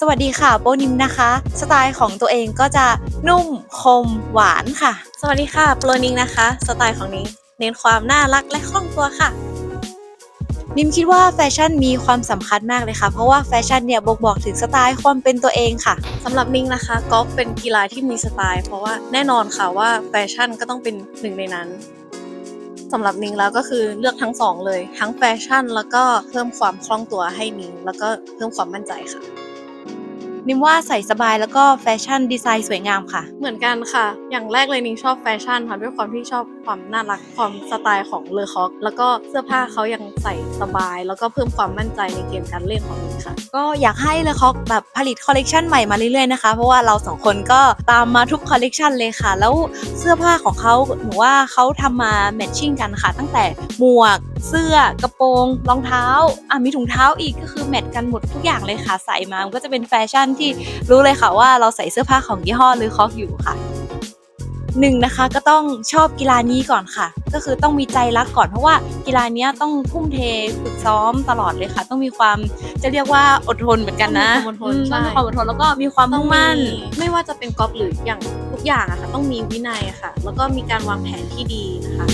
สวัสดีค่ะโบนิมนะคะ สไตล์ของตัวเองก็จะนุ่มคมหวานค่ะ สวัสดีค่ะโปรนิงนะคะ สไตล์ของนิ้งเน้นความน่ารักและคล่องตัวค่ะ นิมคิดว่าแฟชั่นมีความสำคัญมากเลยค่ะ เพราะว่าแฟชั่นเนี่ยบ่งบอกถึงสไตล์ความเป็นตัวเองค่ะสำหรับนิ้งนะคะกอล์ฟเป็นกีฬาที่มีสไตล์ เพราะว่าแน่นอนค่ะว่าแฟชั่นก็ต้องเป็นหนึ่งในนั้นสำหรับนิ้งแล้วก็คือเลือกทั้งสองเลย ทั้งแฟชั่น แล้วก็เพิ่มความคล่องตัวให้นิ้งแล้วก็เพิ่มความมั่นใจค่ะ นิมว่าใส่สบายแล้วก็แฟชั่นดีไซน์สวยงามค่ะ เหมือนกันค่ะ อย่างแรกเลยนิ้งชอบแฟชั่นค่ะด้วยความที่ชอบความน่ารักความสไตล์ของเลอคอกแล้วก็เสื้อผ้าเขายังใส่สบาย แล้วก็เพิ่มความมั่นใจในเกมการเล่นของนิ้งค่ะ ก็อยากให้เลคอกแบบผลิตคอลเลกชันใหม่มาเรื่อยๆนะคะ เพราะว่าเราสองคนก็ตามมาทุกคอลเลกชันเลยค่ะ แล้วเสื้อผ้าของเขาหนูว่าเขาทำมาแมทชิ่งกันค่ะ ตั้งแต่หมวกเสื้อกระโปรงรองเท้าอะมีถุงเท้าอีกก็คือแมทกันหมดทุกอย่างเลยค่ะใส่มามันก็จะเป็นแฟชั่นที่รู้เลยค่ะว่าเราใส่เสื้อผ้าของยี่ห้อเลอคอกอยู่ค่ะหนึ่งนะคะก็ต้องชอบกีฬานี้ก่อนค่ะ ก็คือต้องมีใจรักก่อนเพราะว่ากีฬาเนี้ยต้องทุ่มเทฝึกซ้อมตลอดเลยค่ะ ต้องมีความจะเรียกว่าอดทนเหมือนกันนะต้องมีความอดทนอืมใช่ต้องมีความอดทนแล้วก็มีความต้อมุ่งงมั่นมีไม่ว่าจะเป็นกอล์ฟหรืออย่างทุกอย่างอะค่ะ ต้องมีวินัยอะค่ะ แล้วก็มีการวางแผนที่ดีนะคะ